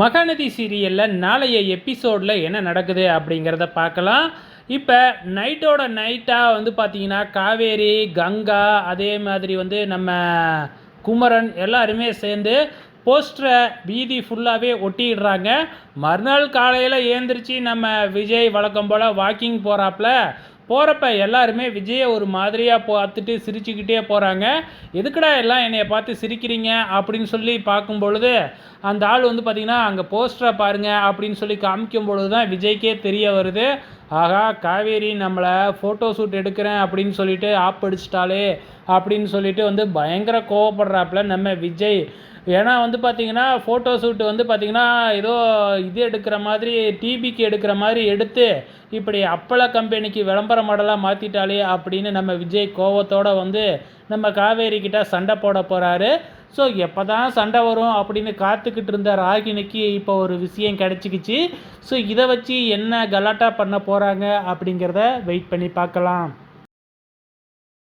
மகாநதி சீரியலில் நாளைய எபிசோடில் என்ன நடக்குது அப்படிங்கிறத பார்க்கலாம். இப்போ நைட்டோட நைட்டாக வந்து பார்த்தீங்கன்னா காவேரி கங்கா அதே மாதிரி வந்து நம்ம குமரன் எல்லாருமே சேர்ந்து போஸ்டரை வீதி ஃபுல்லாகவே ஒட்டிடுறாங்க. மறுநாள் காலையில் ஏந்திரிச்சு நம்ம விஜய் வழக்கம் போல் வாக்கிங் போகிறாப்புல போகிறப்ப எல்லாருமே விஜயை ஒரு மாதிரியாக பார்த்துட்டு சிரிச்சுக்கிட்டே போகிறாங்க எதுக்குடா எல்லாம் என்னைய பார்த்து சிரிக்கிறீங்க? அப்படின்னு சொல்லி பார்க்கும் பொழுது அந்த ஆள் வந்து பார்த்திங்கன்னா அங்கே போஸ்டரை பாருங்க அப்படின்னு சொல்லி காமிக்கும் பொழுது தான் விஜய்க்கே தெரிய வருது. ஆகா காவேரி நம்மளை ஃபோட்டோ ஷூட் எடுக்கிறேன் அப்படின்னு சொல்லிட்டு ஆப் அடிச்சிட்டாலே அப்படின்னு சொல்லிட்டு வந்து பயங்கர கோவப்படுறாப்புல நம்ம விஜய். ஏன்னா வந்து பார்த்தீங்கன்னா ஃபோட்டோ ஷூட் வந்து பார்த்தீங்கன்னா ஏதோ இது எடுக்கிற மாதிரி டிபிக்கு எடுக்கிற மாதிரி எடுத்து இப்படி அப்பள கம்பெனிக்கு விளம்பர மாடலாக மாற்றிட்டாலே அப்படின்னு நம்ம விஜய் கோவத்தோடு வந்து நம்ம காவேரி கிட்ட சண்டை போட போகிறாரு ஸோ எப்போ தான் சண்டை வரும் அப்படின்னு காத்துக்கிட்டு இருந்த ராகினிக்கு இப்போ ஒரு விஷயம் கிடச்சிக்கிச்சு. ஸோ இதை வச்சு என்ன கலாட்டா பண்ண போகிறாங்க அப்படிங்கிறத வெயிட் பண்ணி பார்க்கலாம்.